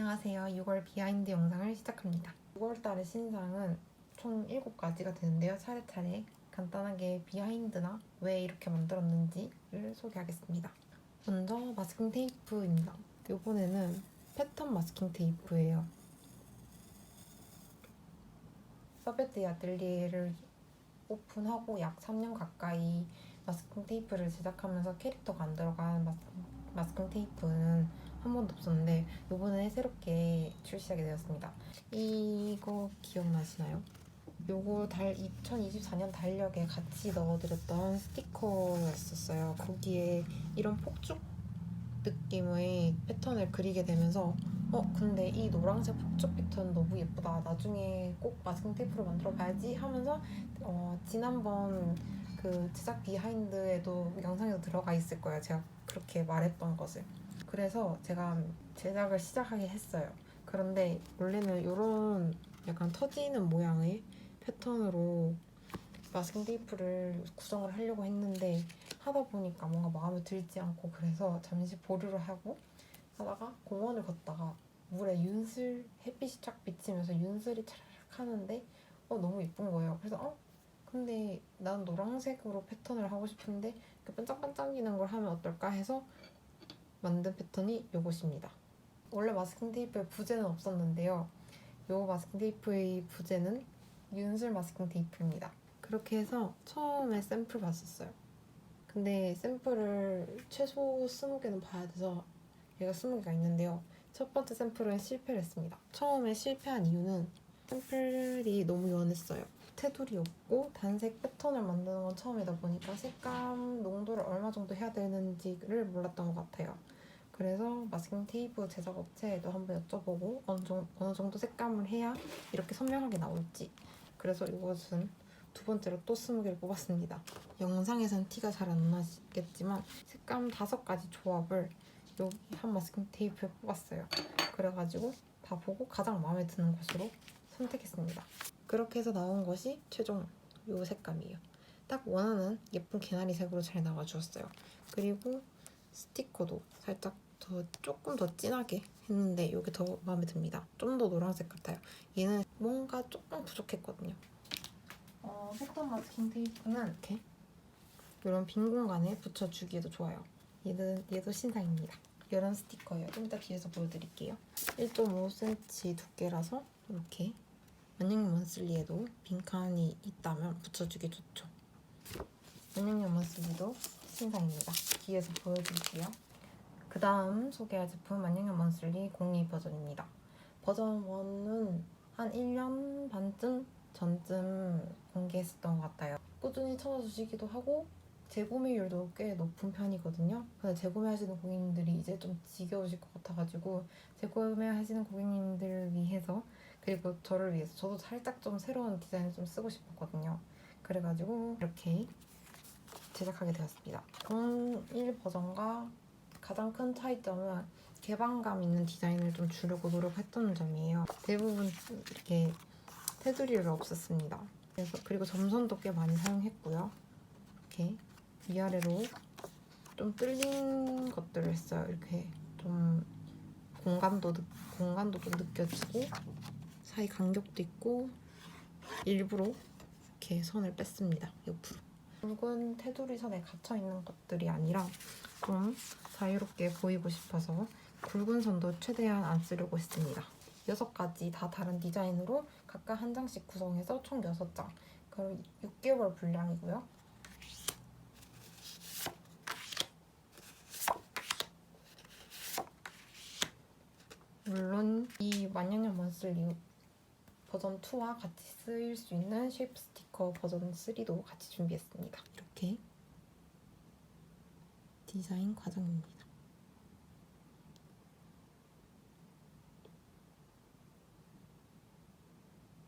안녕하세요. 6월 비하인드 영상을 시작합니다. 6월달의 신상은 총 7가지가 되는데요. 차례차례 간단하게 비하인드나 왜 이렇게 만들었는지를 소개하겠습니다. 먼저 마스킹 테이프입니다. 이번에는 패턴 마스킹 테이프예요. 서베트 아틀리에를 오픈하고 약 3년 가까이 마스킹 테이프를 제작하면서 캐릭터가 안 들어간 마스, 마스킹 테이프는 한 번도 없었는데 이번에 새롭게 출시하게 되었습니다. 이거 기억나시나요? 요거 달 2024년 달력에 같이 넣어드렸던 스티커였었어요. 거기에 이런 폭죽 느낌의 패턴을 그리게 되면서 어 근데 이 노란색 폭죽 패턴 너무 예쁘다. 나중에 꼭 마스킹 테이프로 만들어 봐야지 하면서 어, 지난번 그 제작 비하인드에도 영상에도 들어가 있을 거예요. 제가 그렇게 말했던 것을. 그래서 제가 제작을 시작하게 했어요. 그런데 원래는 이런 약간 터지는 모양의 패턴으로 마스킹 테이프를 구성을 하려고 했는데 하다 보니까 뭔가 마음에 들지 않고 그래서 잠시 보류를 하고 하다가 공원을 걷다가 물에 윤슬 햇빛이 쫙 비치면서 윤슬이 차라락 하는데 어 너무 예쁜 거예요. 그래서 어 근데 난 노란색으로 패턴을 하고 싶은데 그 반짝반짝이는 걸 하면 어떨까 해서 만든 패턴이 요것입니다. 원래 마스킹 테이프에 부재는 없었는데요. 요 마스킹 테이프의 부재는 윤슬 마스킹 테이프입니다. 그렇게 해서 처음에 샘플 봤었어요. 근데 샘플을 최소 20개는 봐야 돼서 얘가 20개가 있는데요. 첫 번째 샘플은 실패를 했습니다. 처음에 실패한 이유는 샘플이 너무 연했어요. 테두리 없고 단색 패턴을 만드는 건 처음이다 보니까 색감 농도를 얼마 정도 해야 되는지를 몰랐던 것 같아요. 그래서 마스킹 테이프 제작 업체에도 한번 여쭤보고 어느 정도, 어느 정도 색감을 해야 이렇게 선명하게 나올지 그래서 이것은 두 번째로 또 20개를 뽑았습니다. 영상에선 티가 잘 안 나겠지만 색감 다섯 가지 조합을 여기 한 마스킹 테이프에 뽑았어요. 그래가지고 다 보고 가장 마음에 드는 것으로 선택했습니다. 그렇게 해서 나온 것이 최종 이 색감이에요. 딱 원하는 예쁜 개나리 색으로 잘 나와주었어요. 그리고 스티커도 살짝 더 조금 더 진하게 했는데 이게 더 마음에 듭니다. 좀 더 노란색 같아요. 얘는 뭔가 조금 부족했거든요. 어, 패턴 마스킹 테이프는 이렇게 이런 빈 공간에 붙여주기에도 좋아요. 얘는 얘도 신상입니다. 이런 스티커예요. 좀 이따 뒤에서 보여드릴게요. 1.5cm 두께라서 이렇게 만약님 원슬리에도 빈칸이 있다면 붙여주기 좋죠. 만약님 원슬리도 신상입니다. 뒤에서 보여드릴게요. 그 다음 소개할 제품 만약님 원슬리 02 버전입니다. 버전 1은 한 1년 반쯤 전쯤 공개했었던 것 같아요. 꾸준히 찾아주시기도 하고 재구매율도 꽤 높은 편이거든요. 근데 재구매하시는 고객님들이 이제 좀 지겨우실 것 같아가지고 재구매하시는 고객님들을 위해서 그리고 저를 위해서 저도 살짝 좀 새로운 디자인을 좀 쓰고 싶었거든요. 그래가지고 이렇게 제작하게 되었습니다. 01 버전과 가장 큰 차이점은 개방감 있는 디자인을 좀 주려고 노력했던 점이에요. 대부분 이렇게 테두리를 없앴습니다. 그래서 그리고 점선도 꽤 많이 사용했고요. 이렇게 위아래로 좀 뚫린 것들을 했어요. 이렇게 좀 공간도 느, 공간도 좀 느껴지고 사이 간격도 있고 일부러 이렇게 선을 뺐습니다. 옆으로. 굵은 테두리 선에 갇혀 있는 것들이 아니라 좀 자유롭게 보이고 싶어서 굵은 선도 최대한 안 쓰려고 했습니다. 6가지 다 다른 디자인으로 각각 한 장씩 구성해서 총 6장. 그럼 6개월 분량이고요. 물론 이 만년년 먼슬리 버전 2와 같이 쓰일 수 있는 쉐이프 스티커 버전 3도 같이 준비했습니다. 이렇게 디자인 과정입니다.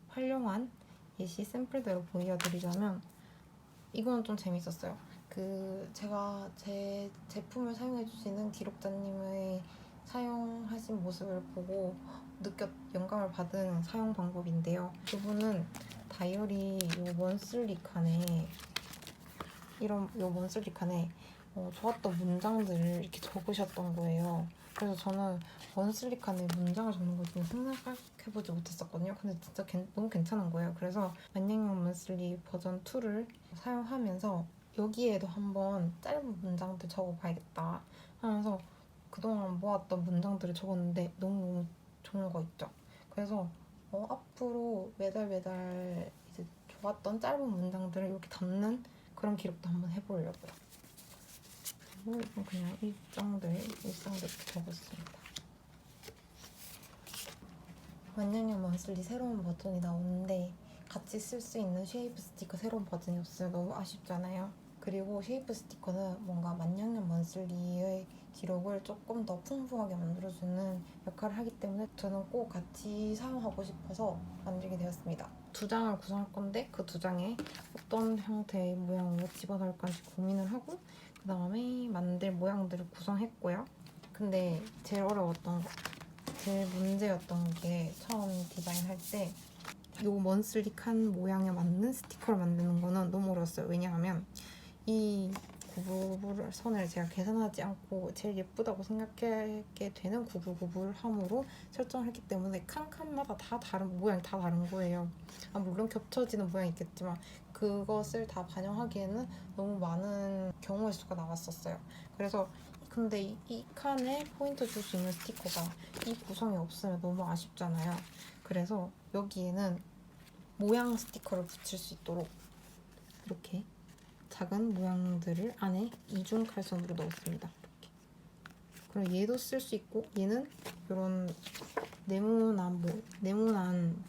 활용한 예시 샘플대로 보여드리자면 이건 좀 재밌었어요. 그 제가 제 제품을 사용해 주시는 기록자님의 사용하신 모습을 보고 느꼈 영감을 받은 사용 방법인데요. 그분은 다이어리 요 원슬리 칸에 이런 요 원슬리 칸에 어, 좋았던 문장들을 이렇게 적으셨던 거예요. 그래서 저는 원슬릭한의 문장을 적는 걸 좀 생각해보지 못했었거든요. 근데 진짜 괜- 너무 괜찮은 거예요. 그래서 만냥형 원슬리 버전 2를 사용하면서 여기에도 한번 짧은 문장들 적어봐야겠다 하면서 그동안 모았던 문장들을 적었는데 너무 거 있죠. 그래서 어, 앞으로 매달 매달 이제 좋았던 짧은 문장들을 이렇게 담는 그런 기록도 한번 해보려고요. 그리고 이건 그냥 일정들, 일상들 이렇게 적었습니다. 만년형 먼슬리 새로운 버전이 나오는데 같이 쓸 수 있는 쉐이프 스티커 새로운 버전이 없으면 너무 아쉽잖아요. 그리고 쉐이프 스티커는 뭔가 만년형 먼슬리의 기록을 조금 더 풍부하게 만들어주는 역할을 하기 때문에 저는 꼭 같이 사용하고 싶어서 만들게 되었습니다. 두 장을 구성할 건데 그 두 장에 어떤 형태의 모양으로 집어넣을까 고민을 하고 그 다음에 만들 모양들을 구성했고요. 근데 제일 어려웠던 거, 제일 문제였던 게 처음 디자인할 때 요 먼슬릭한 모양에 맞는 스티커를 만드는 거는 너무 어려웠어요. 왜냐하면 이 구부를 선을 제가 계산하지 않고 제일 예쁘다고 생각하게 되는 구불구불함으로 설정을 했기 때문에 칸칸마다 다 다른 모양이 다 다른 거예요. 아, 물론 겹쳐지는 모양이 있겠지만 그것을 다 반영하기에는 너무 많은 경우의 수가 나왔었어요. 그래서 근데 이, 이 칸에 포인트 줄 수 있는 스티커가 이 구성이 없으면 너무 아쉽잖아요. 그래서 여기에는 모양 스티커를 붙일 수 있도록 이렇게 작은 모양들을 안에 이중 칼선으로 넣었습니다. 이렇게. 그리고 얘도 쓸 수 있고 얘는 이런 네모난 모 네모난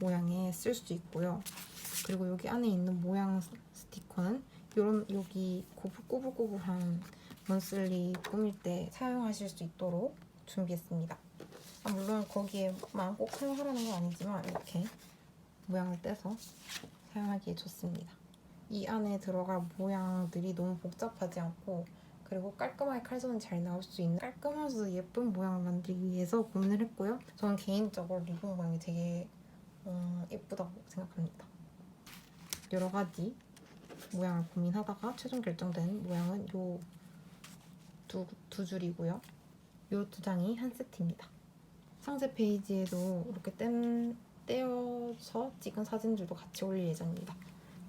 모양에 쓸수 있고요. 그리고 여기 안에 있는 모양 스- 스티커는 이런 여기 꼬불꼬불꼬불한 먼슬리 꾸밀 때 사용하실 수 있도록 준비했습니다. 아, 물론 거기에만 꼭 사용하라는 건 아니지만 이렇게 모양을 떼서 사용하기에 좋습니다. 이 안에 들어갈 모양들이 너무 복잡하지 않고 그리고 깔끔하게 칼선이 잘 나올 수 있는 깔끔하면서 예쁜 모양을 만들기 위해서 고민을 했고요. 저는 개인적으로 리본 모양이 되게 어, 예쁘다고 생각합니다. 여러 가지 모양을 고민하다가 최종 결정된 모양은 요 두 두 줄이고요. 요 두 장이 한 세트입니다. 상세 페이지에도 이렇게 뗀, 떼어서 찍은 사진들도 같이 올릴 예정입니다.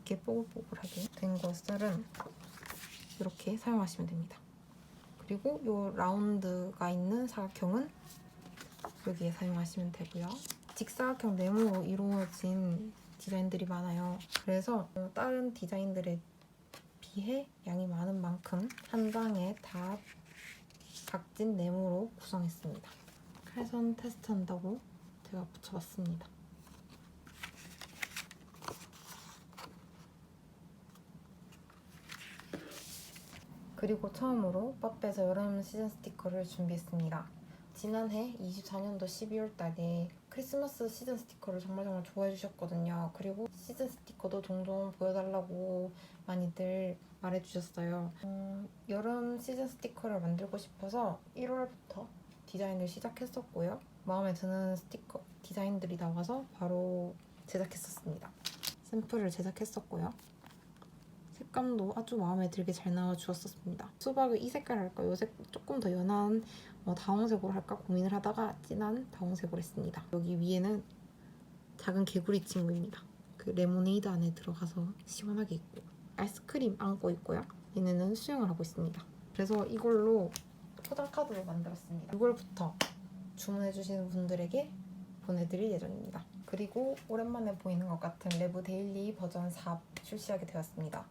이렇게 뽀글뽀글하게 된 것들은 이렇게 사용하시면 됩니다. 그리고 이 라운드가 있는 사각형은 여기에 사용하시면 되고요. 직사각형 네모로 이루어진 디자인들이 많아요. 그래서 어, 다른 디자인들에 비해 양이 많은 만큼 한 장에 다 각진 네모로 구성했습니다. 칼선 테스트한다고 제가 붙여봤습니다. 그리고 처음으로 빠빼에서 여름 시즌 스티커를 준비했습니다. 지난해 24년도 12월 달에 크리스마스 시즌 스티커를 정말 정말 좋아해 주셨거든요. 그리고 시즌 스티커도 종종 보여달라고 많이들 말해주셨어요. 음, 여름 시즌 스티커를 만들고 싶어서 1월부터 디자인을 시작했었고요. 마음에 드는 스티커 디자인들이 나와서 바로 제작했었습니다. 샘플을 제작했었고요. 색감도 아주 마음에 들게 잘 나와 주었었습니다. 수박을 이 색깔 할까, 요색 조금 더 연한 어, 다홍색으로 할까 고민을 하다가 진한 다홍색으로 했습니다. 여기 위에는 작은 개구리 친구입니다. 그 레모네이드 안에 들어가서 시원하게 있고 아이스크림 안고 있고요. 얘네는 수영을 하고 있습니다. 그래서 이걸로 포장 카드로 만들었습니다. 6월부터 주문해 주시는 분들에게 보내드릴 예정입니다. 그리고 오랜만에 보이는 것 같은 레브 데일리 버전 4 출시하게 되었습니다.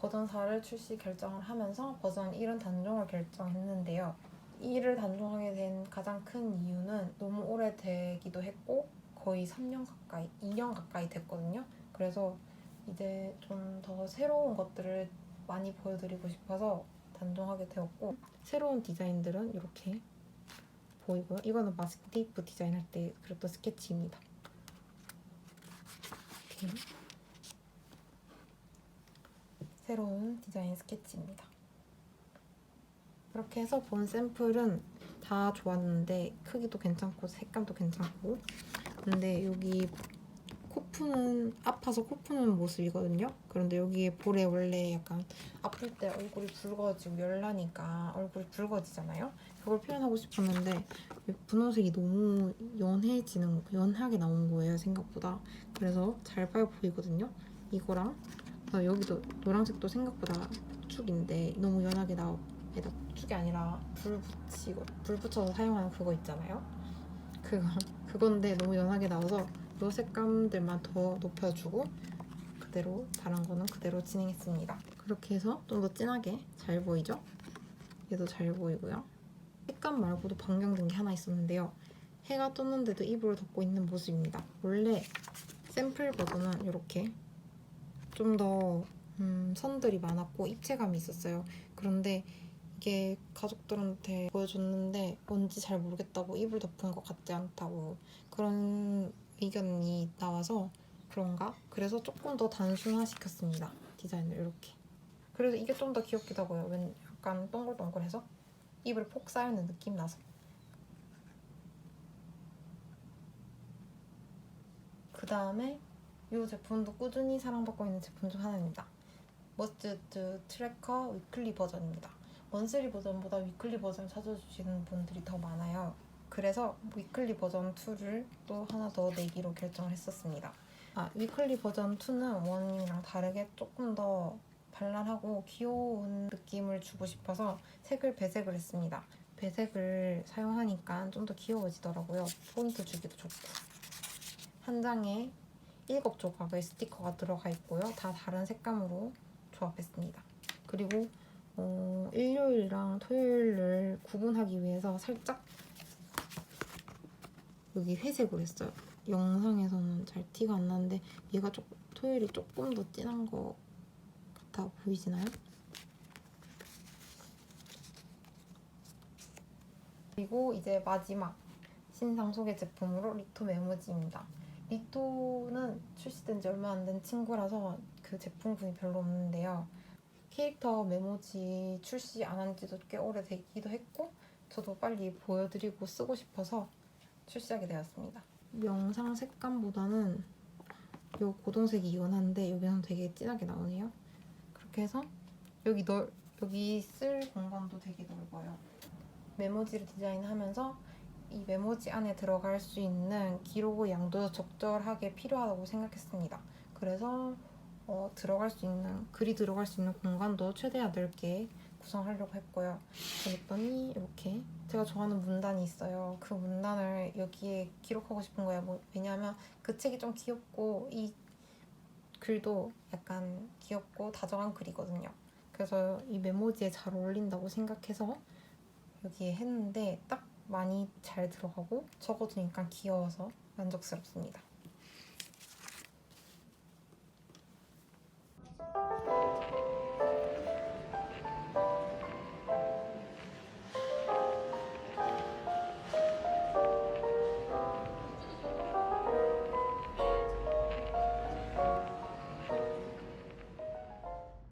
버전 4를 출시 결정을 하면서 버전 1은 단종을 결정했는데요. 1을 단종하게 된 가장 큰 이유는 너무 오래되기도 했고 거의 3년 가까이, 2년 가까이 됐거든요. 그래서 이제 좀 더 새로운 것들을 많이 보여드리고 싶어서 단종하게 되었고 새로운 디자인들은 이렇게 보이고요. 이거는 마스크 테이프 디자인할 때 그렸던 스케치입니다. 이렇게 새로운 디자인 스케치입니다. 이렇게 해서 본 샘플은 다 좋았는데 크기도 괜찮고 색감도 괜찮고 근데 여기 코 푸는 아파서 코 푸는 모습이거든요. 그런데 여기에 볼에 원래 약간 아플 때 얼굴이 붉어지고 열나니까 얼굴이 붉어지잖아요. 그걸 표현하고 싶었는데 분홍색이 너무 연해지는 연하게 나온 거예요 생각보다. 그래서 잘 빠져 보이거든요. 이거랑 아, 여기도 노란색도 생각보다 축인데 너무 연하게 나와. 아니다 축이 아니라 불 붙이고 불 붙여서 사용하는 그거 있잖아요. 그거 그건데 너무 연하게 나와서 요 색감들만 더 높여주고 그대로 다른 거는 그대로 진행했습니다. 그렇게 해서 좀 더 진하게 잘 보이죠? 얘도 잘 보이고요. 색감 말고도 변경된 게 하나 있었는데요. 해가 떴는데도 이불을 덮고 있는 모습입니다. 원래 샘플 버전은 이렇게 좀더 음, 선들이 많았고 입체감이 있었어요. 그런데 이게 가족들한테 보여줬는데 뭔지 잘 모르겠다고 이불 덮은 것 같지 않다고 그런 의견이 나와서 그런가? 그래서 조금 더 단순화 시켰습니다. 디자인을 이렇게. 그래서 이게 좀 더 귀엽기도 하고요. 왠 약간 동글동글해서 입을 폭 쌓여있는 느낌 나서. 그 다음에 이 제품도 꾸준히 사랑받고 있는 제품 중 하나입니다. 머스트 트래커 위클리 버전입니다. 먼슬리 버전보다 위클리 버전 찾아주시는 분들이 더 많아요. 그래서 위클리 버전 2를 또 하나 더 내기로 결정을 했었습니다. 아, 위클리 버전 2는 원이랑 다르게 조금 더 발랄하고 귀여운 느낌을 주고 싶어서 색을 배색을 했습니다. 배색을 사용하니까 좀 더 귀여워지더라고요. 포인트 주기도 좋고. 한 장에 7조각의 스티커가 들어가 있고요. 다 다른 색감으로 조합했습니다. 그리고 어, 일요일이랑 토요일을 구분하기 위해서 살짝 여기 회색으로 했어요. 영상에서는 잘 티가 안 나는데 얘가 조금 토요일이 조금 더 진한 것 같아 보이시나요? 그리고 이제 마지막 신상 소개 제품으로 리토 메모지입니다. 리토는 출시된 지 얼마 안 된 친구라서 그 제품군이 별로 없는데요. 캐릭터 메모지 출시 안 한 지도 꽤 오래되기도 했고 저도 빨리 보여드리고 쓰고 싶어서 출시하게 되었습니다. 영상 색감보다는 요 고동색이 연한데 여기는 되게 진하게 나오네요. 그렇게 해서 여기 넓 여기 쓸 공간도 되게 넓어요. 메모지를 디자인하면서 이 메모지 안에 들어갈 수 있는 기록의 양도 적절하게 필요하다고 생각했습니다. 그래서 어, 들어갈 수 있는 글이 들어갈 수 있는 공간도 최대한 넓게 구성하려고 했고요. 그랬더니 이렇게 제가 좋아하는 문단이 있어요. 그 문단을 여기에 기록하고 싶은 거예요. 뭐, 왜냐하면 그 책이 좀 귀엽고 이 글도 약간 귀엽고 다정한 글이거든요. 그래서 이 메모지에 잘 어울린다고 생각해서 여기에 했는데 딱 많이 잘 들어가고 적어두니까 귀여워서 만족스럽습니다.